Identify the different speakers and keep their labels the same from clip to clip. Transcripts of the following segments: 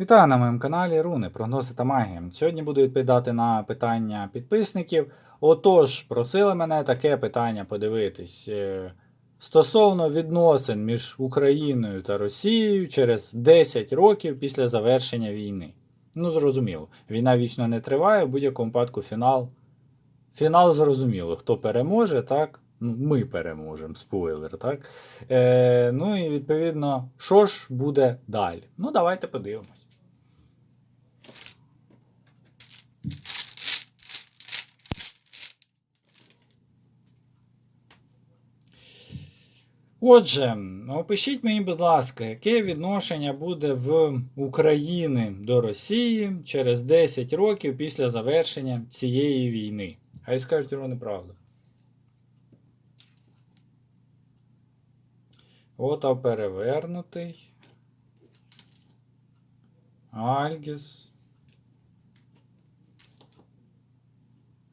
Speaker 1: Вітаю на моєму каналі Руни, прогнози та магія. Сьогодні буду відповідати на питання підписників. Отож, просили мене таке питання подивитись. е, Стосовно відносин між Україною та Росією через 10 років після завершення війни. Ну, зрозуміло, війна вічно не триває, в будь-якому випадку фінал. Фінал зрозуміло, хто переможе, так? Ну, ми переможемо, спойлер, так? Е, ну і відповідно, що ж буде далі? Ну, давайте подивимось. Отже, опишіть мені, будь ласка, яке відношення буде в України до Росії через 10 років після завершення цієї війни? Хай скажуть його неправду. От а перевернутий. Альгіс.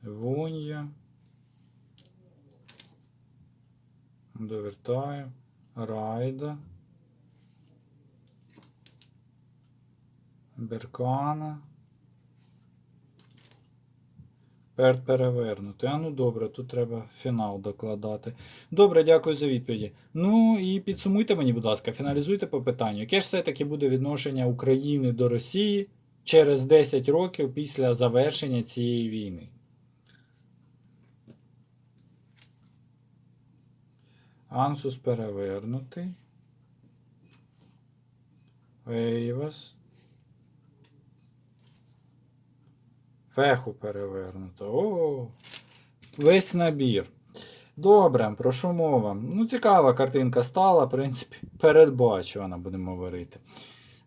Speaker 1: Вунья. Довертаю. Райда. Беркана. Перт перевернути. А ну добре, тут треба фінал докладати. Добре, дякую за відповіді. Ну і підсумуйте мені, будь ласка, фіналізуйте по питанню. Яке ж все-таки буде відношення України до Росії через 10 років після завершення цієї війни? Ансус перевернутий. Ейвас. Феху перевернуто. О, весь набір. Добре, про що мова? Ну, цікава картинка стала, в принципі, передбачувана, будемо говорити.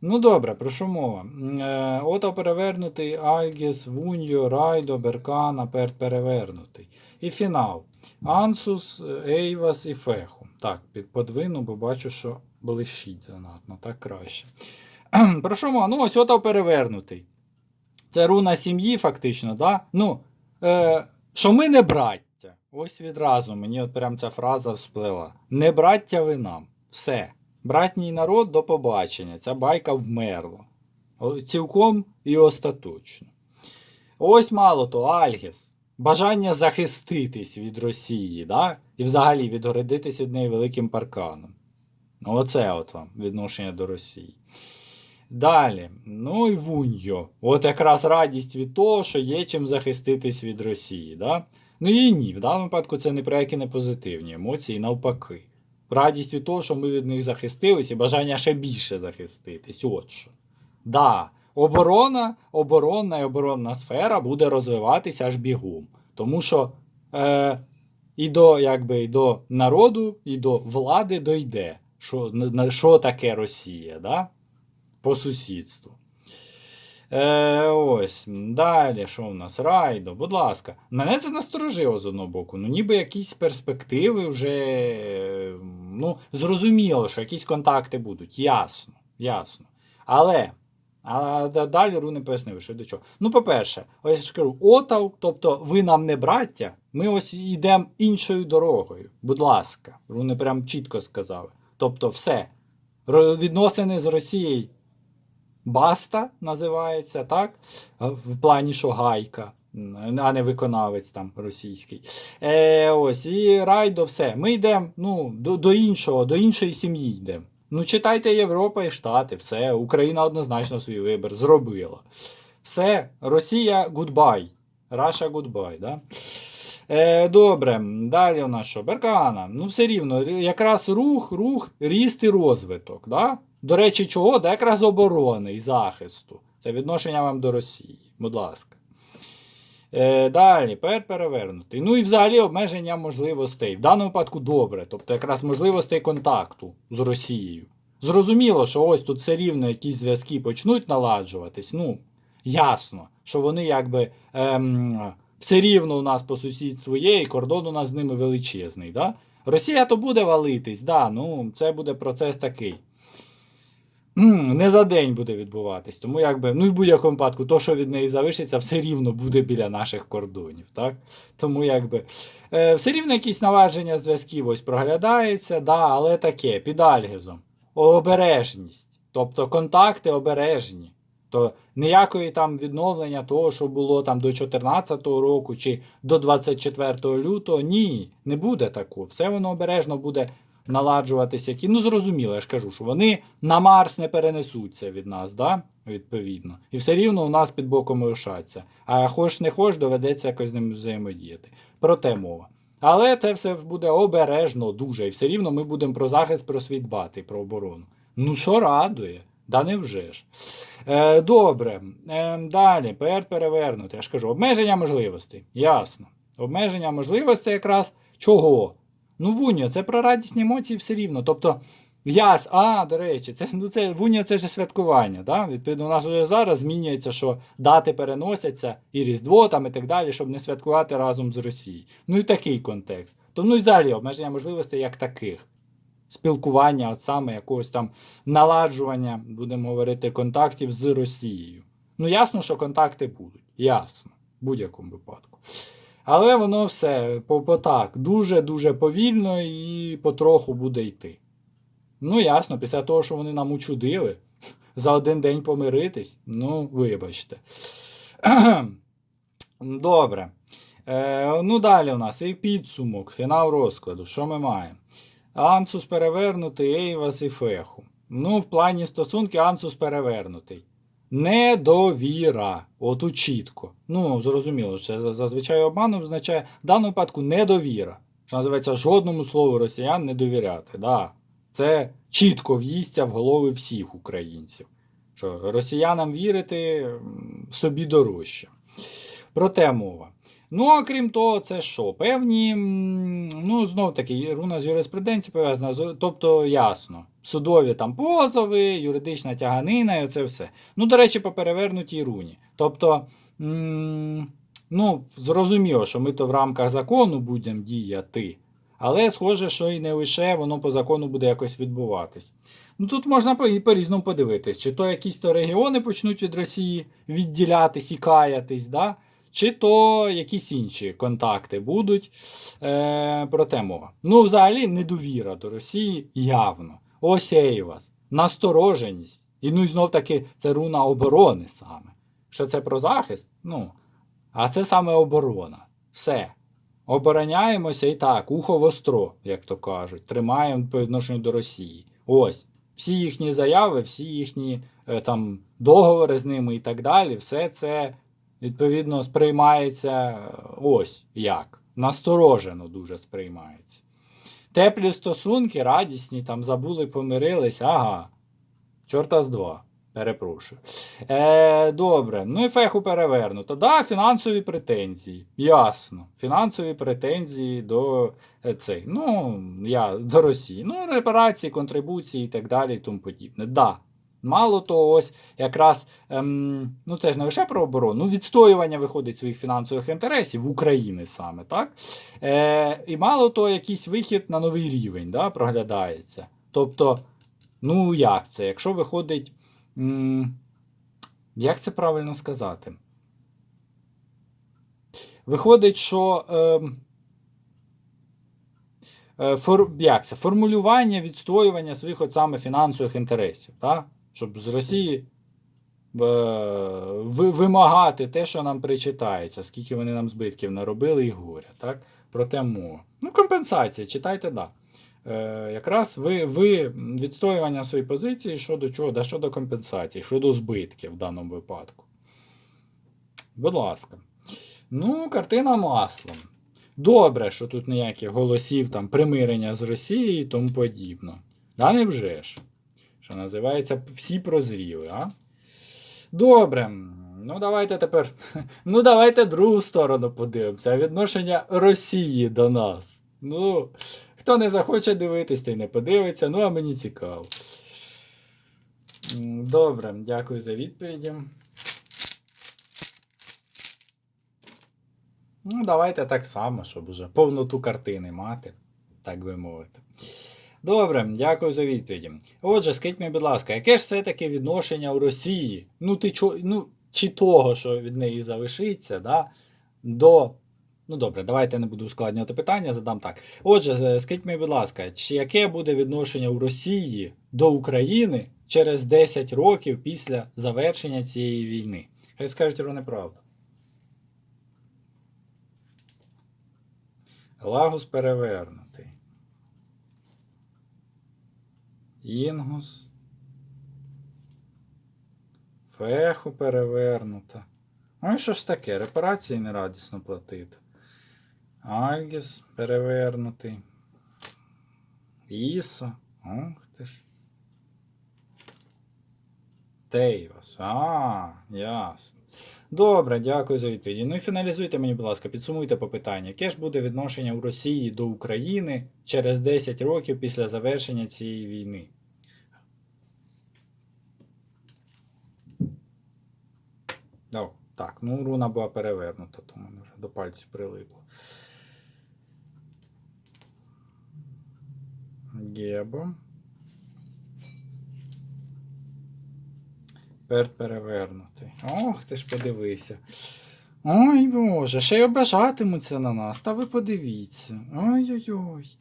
Speaker 1: Ну, добре, про що мова? Е, Ото перевернутий, Альгіс, Вуньо, Райдо, Беркана, Перт перевернутий. І фінал. Ансус, Ейвас і Феху. Так, під бо бачу, що блищить занадто, так краще. Про що мова? Ну, ось ото перевернутий. Це руна сім'ї, фактично, да? Ну, е, що ми не браття. Ось відразу мені от прям ця фраза всплила. Не браття ви нам. Все. Братній народ до побачення. Ця байка вмерла. Цілком і остаточно. Ось мало то, Альгіс. Бажання захиститись від Росії, да? і взагалі відгородитись від неї великим парканом. Ну, оце от вам відношення до Росії. Далі, ну і Вуньо. От якраз радість від того, що є чим захиститись від Росії. Да? Ну і ні, в даному випадку це не про які не позитивні емоції, навпаки. Радість від того, що ми від них захистились, і бажання ще більше захиститись. От що. Да, оборона, оборонна і оборонна сфера буде розвиватися аж бігом. Тому що е, і до, якби, і до народу, і до влади дойде, що, що таке Росія. Да? по сусідству. Е, Ось. Далі, що в нас? Райдо, будь ласка. Мене це насторожило з одного боку. Ну, ніби якісь перспективи вже. Ну, зрозуміло, що якісь контакти будуть. Ясно. Ясно. Але. А далі Руни пояснив, що до чого. Ну, по-перше, ось я ж кажу, Отав, тобто ви нам не браття, ми ось йдемо іншою дорогою. Будь ласка, Руни прям чітко сказали. Тобто, все. Відносини з Росією Баста називається, так? В плані, що гайка, а не виконавець там російський. Е, ось, і райдо, все. Ми йдемо ну, до, до іншого, до іншої сім'ї йдемо. Ну, читайте Європа і Штати, все. Україна однозначно свій вибір зробила. Все, Росія гудбай. Раша гудбай, да? Е, добре, далі у нас що? Беркана. Ну, все рівно, якраз рух, рух, ріст і розвиток. Да? До речі, чого? Да якраз оборони і захисту. Це відношення вам до Росії. Будь ласка. Е, далі, пер перевернутий. Ну і взагалі обмеження можливостей. В даному випадку добре. Тобто якраз можливостей контакту з Росією. Зрозуміло, що ось тут все рівно якісь зв'язки почнуть наладжуватись. Ну, ясно, що вони якби ем, все рівно у нас по сусідству є, і кордон у нас з ними величезний. Да? Росія то буде валитись, да, ну, це буде процес такий. Не за день буде відбуватись. Тому якби, ну і в будь-якому випадку, то, що від неї залишиться, все рівно буде біля наших кордонів. Так? Тому якби е, все рівно якісь наваження зв'язків ось проглядається, да, але таке, під альгізом. Обережність. Тобто контакти обережні. То ніякої там відновлення того, що було там до 2014 року чи до 24 лютого, ні, не буде такого. Все воно обережно буде наладжуватися. Які, ну зрозуміло, я ж кажу, що вони на Марс не перенесуться від нас, да? відповідно. І все рівно у нас під боком лишаться. А хоч не хоч, доведеться якось з ним взаємодіяти. Про те мова. Але це все буде обережно дуже. І все рівно ми будемо про захист, про світ дбати, про оборону. Ну, що радує? Да невже ж. Е, добре. Е, далі, ПР перевернути. Я ж кажу, обмеження можливостей. Ясно. Обмеження можливостей якраз чого? Ну, вуньо, це про радісні емоції все рівно. Тобто, яс, а, до речі, це, ну, це, вуньо це ж святкування. Да? Відповідно, у нас вже зараз змінюється, що дати переносяться і Різдво там, і так далі, щоб не святкувати разом з Росією. Ну і такий контекст. То ну і взагалі обмеження можливостей як таких. Спілкування, от саме якогось там наладжування, будемо говорити, контактів з Росією. Ну, ясно, що контакти будуть. Ясно, в будь-якому випадку. Але воно все по, так, дуже-дуже повільно і потроху буде йти. Ну, ясно, після того, що вони нам учудили, за один день помиритись, ну, вибачте. Добре. Е, ну, далі у нас і підсумок, фінал розкладу. Що ми маємо? Ансус перевернутий, Ейвас і Феху. Ну, в плані стосунки Ансус перевернутий. Недовіра. Отут чітко. Ну, зрозуміло, це зазвичай обман означає в даному випадку недовіра. Що називається жодному слову росіян не довіряти. Да. Це чітко в'їсться в голови всіх українців. Що росіянам вірити собі дорожче. Проте мова. Ну, а крім того, це що? Певні, ну, знов таки, руна з юриспруденції пов'язана, тобто ясно. Судові там позови, юридична тяганина і це все. Ну, до речі, по перевернутій руні. Тобто, ну, зрозуміло, що ми то в рамках закону будемо діяти, але схоже, що і не лише воно по закону буде якось відбуватись. Ну тут можна і по-різному подивитись, чи то якісь то регіони почнуть від Росії відділятись і каятись, да? чи то якісь інші контакти будуть. Е, проте мова. Ну, взагалі, недовіра до Росії явно. Ось і вас. Настороженість. І ну і знов таки це руна оборони саме. Що це про захист? Ну, а це саме оборона. Все. Обороняємося і так, ухо востро, як то кажуть, тримаємо по відношенню до Росії. Ось. Всі їхні заяви, всі їхні е, там договори з ними і так далі, все це відповідно сприймається е, ось як. Насторожено дуже сприймається. Теплі стосунки, радісні, там забули, помирились, ага. Чорта з два. Перепрошую. Е, добре. Ну і феху перевернуто. Да, фінансові претензії. Ясно. Фінансові претензії до е, цей, ну, я, до Росії. Ну, репарації, контрибуції і так далі і тому подібне. Да. Мало того, ось якраз ем, ну це ж не лише про оборону, ну відстоювання виходить своїх фінансових інтересів України саме, так? Е, і мало того, якийсь вихід на новий рівень да, проглядається. Тобто, ну як це? Якщо виходить. м, Як це правильно сказати? Виходить, що. ем, е, як це? Формулювання, відстоювання своїх от саме фінансових інтересів. Так? Щоб з Росії е, ви- вимагати те, що нам причитається, скільки вони нам збитків наробили і горя. Так? Про те мова. Ну, компенсація, читайте, да. Е, якраз ви, ви відстоювання своєї позиції щодо чого? Да, щодо компенсації, щодо збитків в даному випадку. Будь ласка. Ну, картина маслом. Добре, що тут ніяких голосів там примирення з Росією і тому подібно. Да не вже ж. Що називається, всі прозріли, а? Добре. Ну, давайте тепер. Ну, давайте другу сторону подивимося. Відношення Росії до нас. Ну, хто не захоче дивитись, той не подивиться. Ну, а мені цікаво. Добре, дякую за відповіді. Ну, давайте так само, щоб уже повноту картини мати, так би мовити. Добре, дякую за відповіді. Отже, скажіть мені, будь ласка, яке ж все-таки відношення у Росії? Ну, ти чо, ну, чи того, що від неї залишиться, да, до. Ну добре, давайте не буду ускладнювати питання, задам так. Отже, скажіть мені, будь ласка, чи яке буде відношення у Росії до України через 10 років після завершення цієї війни. Хай скажуть вони правду. Лагус перевернутий. Інгус. Феху перевернута. Ну і що ж таке? Репарації нерадісно платити. Альгіс перевернутий. Іса. Ох ти ж. Тейвас. А, ясно. Добре, дякую за відповіді. Ну і фіналізуйте мені, будь ласка, підсумуйте по питанню. Яке ж буде відношення у Росії до України через 10 років після завершення цієї війни? О, так, ну руна була перевернута, то мене вже до пальців прилипло. Гебо. Перт перевернутий. Ох, ти ж подивися. Ой Боже, ще й ображатимуться на нас. Та ви подивіться. Ой-ой-ой.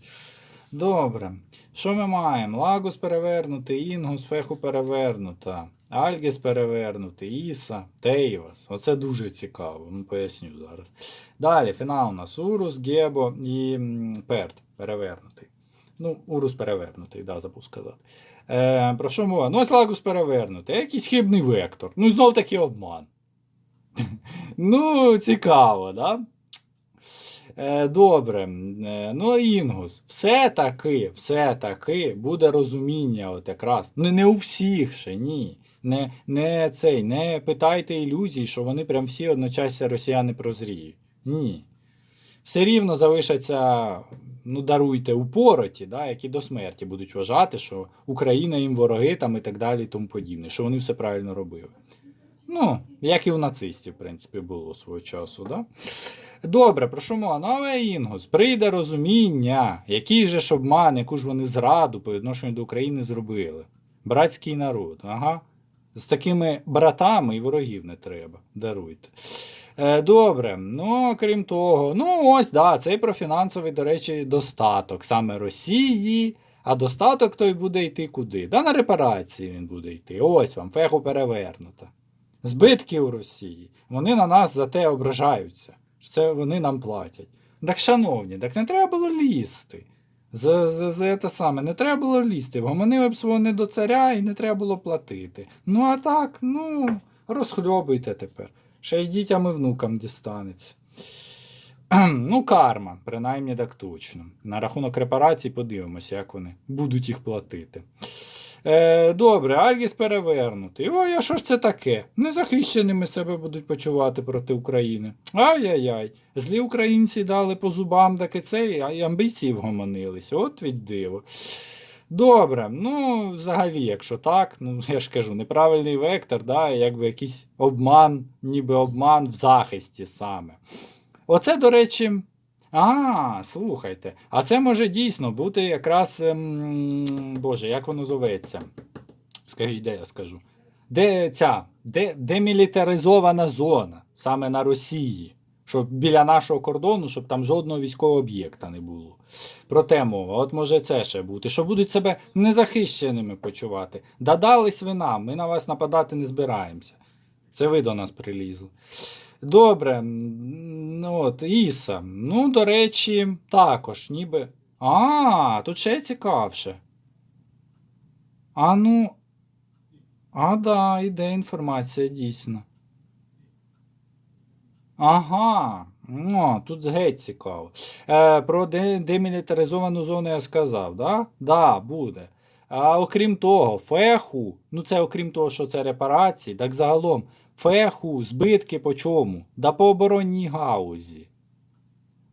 Speaker 1: Добре. Що ми маємо? Лагус перевернутий, Інгус, Феху перевернута, Альгіс перевернутий, Іса, Тейвас. Оце дуже цікаво. Ну, поясню зараз. Далі, фінал у нас Урус, Гебо і Перт перевернутий. Ну, Урус перевернутий, да, забув сказати. Е, про що мова? Ну, ось Лагус перевернутий. Якийсь хибний вектор. Ну, знов таки обман. ну, цікаво, да? Е, добре. Е, ну, Інгус, все-таки, все-таки буде розуміння, от якраз. Ну, не у всіх ще, ні. Не, не цей, не питайте ілюзій, що вони прям всі одночасно росіяни прозріють. Ні. Все рівно залишаться, ну, даруйте, упороті, да, які до смерті будуть вважати, що Україна їм вороги там і так далі, і тому подібне, що вони все правильно робили. Ну, як і у нацистів, в принципі, було свого часу, да? Добре, про що мова? Ну, але Інгус, прийде розуміння, який же ж обман, яку ж вони зраду по відношенню до України зробили. Братський народ, ага. З такими братами і ворогів не треба. Даруйте. Е, добре, ну крім того, ну ось, да, це і про фінансовий, до речі, достаток саме Росії, а достаток той буде йти куди? Да на репарації він буде йти. Ось вам, феху перевернута. Збитки у Росії. Вони на нас за те ображаються. Це вони нам платять. Так, шановні, так не треба було лізти. За, за, за те саме, не треба було лізти. Гомонили б свого не до царя і не треба було платити. Ну а так, ну, розхльобуйте тепер. Ще й дітям і внукам дістанеться. Ну, карма, принаймні так точно. На рахунок репарацій подивимося, як вони будуть їх платити. Е, добре, Альгіс перевернутий. Ой, а що ж це таке? Незахищеними себе будуть почувати проти України. Ай-яй-яй. Злі українці дали по зубам таки це, а й амбіції вгомонились. От від диво. Добре, ну, взагалі, якщо так, ну я ж кажу, неправильний вектор, да, якби якийсь обман, ніби обман в захисті саме. Оце, до речі. А, слухайте. А це може дійсно бути якраз. Ем, Боже, як воно зоветься? Скажіть, де я скажу? Де ця? Де, демілітаризована зона саме на Росії? Щоб біля нашого кордону, щоб там жодного військового об'єкта не було. Про те мова. От може це ще бути. Що будуть себе незахищеними почувати. Дадались ви нам, ми на вас нападати не збираємося. Це ви до нас прилізли. Добре, ну от, Іса. Ну, до речі, також, ніби. А, тут ще цікавше. А ну. А, да, іде інформація дійсно. Ага. Ну, тут геть цікаво. Е, про демілітаризовану зону я сказав, да? Да, буде. А окрім того, феху, ну це окрім того, що це репарації, так загалом, феху, збитки по чому? Да по оборонній гаузі.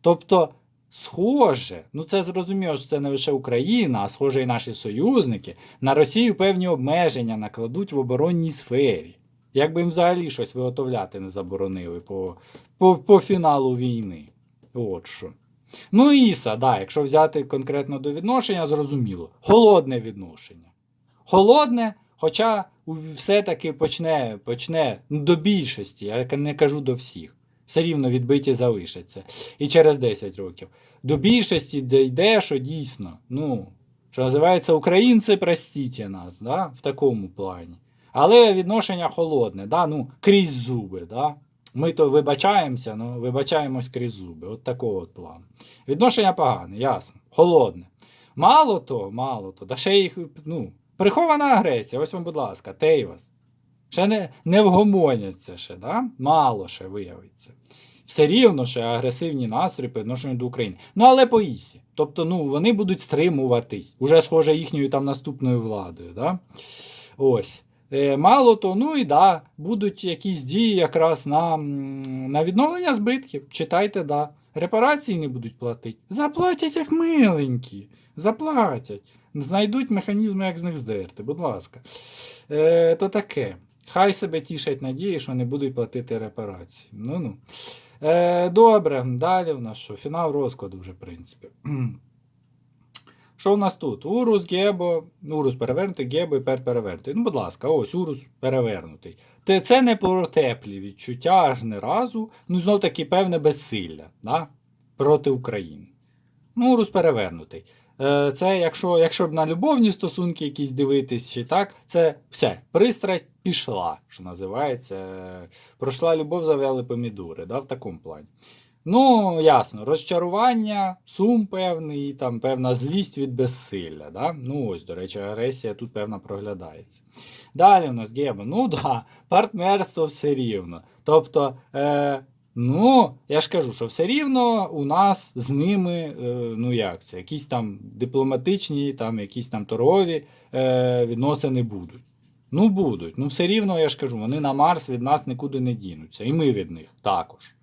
Speaker 1: Тобто, схоже, ну це зрозуміло, що це не лише Україна, а схоже і наші союзники, на Росію певні обмеження накладуть в оборонній сфері. Якби їм взагалі щось виготовляти не заборонили по, по, по фіналу війни. От що. Ну, Іса, да, якщо взяти конкретно до відношення, зрозуміло. Холодне відношення. Холодне, хоча все-таки почне, почне ну, до більшості, я не кажу до всіх. Все рівно відбиті залишаться. І через 10 років. До більшості дійде, що дійсно, ну, Що називається, українці, простіть нас, да? в такому плані. Але відношення холодне, да? ну, крізь зуби. Да? Ми то вибачаємося, але вибачаємось крізь зуби. От такого от плану. Відношення погане, ясно. Холодне. Мало то, мало то. Да ще їх, ну, прихована агресія, ось вам, будь ласка, Тейвас. Ще не, не вгомоняться ще, да? мало ще виявиться. Все рівно ще агресивні настрої по відношенню до України. Ну, але по ісі. Тобто, ну, вони будуть стримуватись. Уже схоже їхньою там наступною владою. Да? Ось. Е, мало то, ну і да, будуть якісь дії якраз на, на відновлення збитків. Читайте, да. Репарації не будуть платити. Заплатять як миленькі. Заплатять. Знайдуть механізми, як з них здерти, будь ласка. Е, то таке. Хай себе тішать надії, що не будуть платити репарації. Ну ну. Е, добре, далі в нас що? Фінал розкладу вже, в принципі. Що в нас тут? Урус, Гебо, Урус перевернутий, Гебо і Пер перевернутий. Ну, будь ласка, ось Урус перевернутий. Це не про теплі відчуття аж не разу. Ну, знов таки певне безсилля да? проти України. Ну, Урус перевернутий. Е, Це якщо, якщо б на любовні стосунки якісь дивитись, чи так, це все. Пристрасть пішла, що називається. Пройшла любов, завели помідори, да, в такому плані. Ну, ясно, розчарування, сум певний, там певна злість від безсилля. Да? Ну, ось, до речі, агресія тут певна проглядається. Далі у нас Геба. Ну да, партнерство все рівно. Тобто, е, ну, я ж кажу, що все рівно у нас з ними, е, ну як це, якісь там дипломатичні, там якісь там торгові е, відносини будуть. Ну, будуть. Ну, все рівно, я ж кажу, вони на Марс від нас нікуди не дінуться. І ми від них також.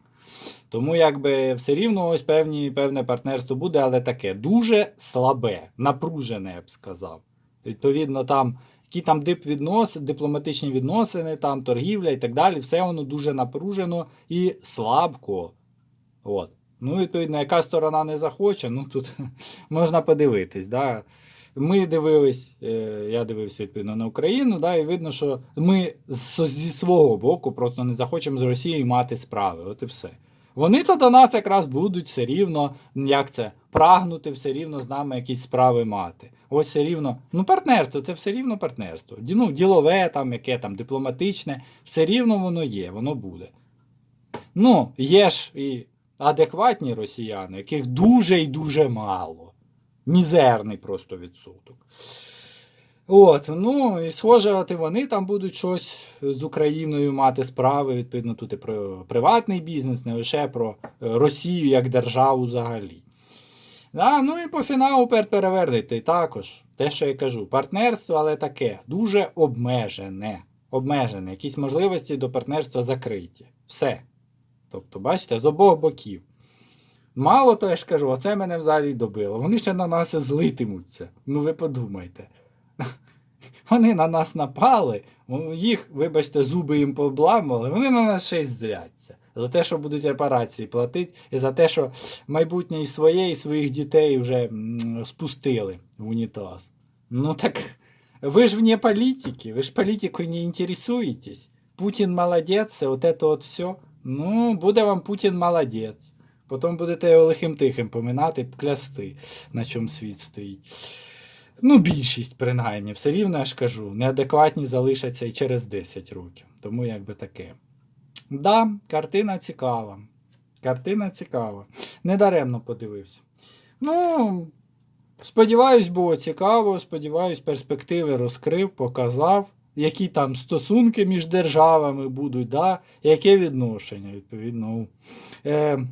Speaker 1: Тому якби все рівно ось певні, певне партнерство буде, але таке дуже слабе, напружене, я б сказав. Відповідно, там, які там дип віднос, дипломатичні відносини, там торгівля і так далі, все воно дуже напружено і слабко. От. Ну, відповідно, яка сторона не захоче, ну тут можна подивитись. Да? Ми дивились, е, я дивився відповідно на Україну, да, і видно, що ми зі свого боку просто не захочемо з Росією мати справи. От і все. Вони то до нас якраз будуть все рівно, як це, прагнути все рівно з нами якісь справи мати. Ось все рівно. Ну, партнерство це все рівно партнерство. Ну, ділове, там, яке там, дипломатичне, все рівно воно є, воно буде. Ну, є ж і адекватні росіяни, яких дуже і дуже мало. Мізерний просто відсоток. От, ну і схоже, от і вони там будуть щось з Україною мати справи. Відповідно, тут і про приватний бізнес, не лише про е, Росію як державу взагалі. Да, ну і по фіналу пер- перевернути також. Те, що я кажу, партнерство, але таке, дуже обмежене. Обмежене. Якісь можливості до партнерства закриті. Все. Тобто, бачите, з обох боків. Мало то я ж кажу, оце мене взагалі добило. Вони ще на нас злитимуться. Ну ви подумайте. Вони на нас напали, їх, вибачте, зуби їм пообламали, вони на нас ще й зляться. За те, що будуть репарації платити, і за те, що майбутнє і своє, і своїх дітей вже спустили в унітаз. Ну так ви ж вне політики, ви ж політикою не інтересуєтесь. Путін молодець, от це от все. Ну, буде вам Путін молодець. Потім будете його лихим тихим поминати, клясти, на чому світ стоїть. Ну, більшість, принаймні, все рівно я ж кажу, неадекватні залишаться і через 10 років. Тому якби таке. Да, картина цікава. Картина цікава. Недаремно подивився. Ну, сподіваюсь, було цікаво. Сподіваюсь, перспективи розкрив, показав, які там стосунки між державами будуть, да? яке відношення, відповідно. у, Е,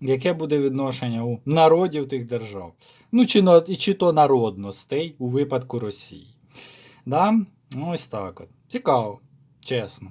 Speaker 1: яке буде відношення у народів тих держав? Ну, чи, чи то народностей у випадку Росії. Да? Ось так от. Цікаво, чесно.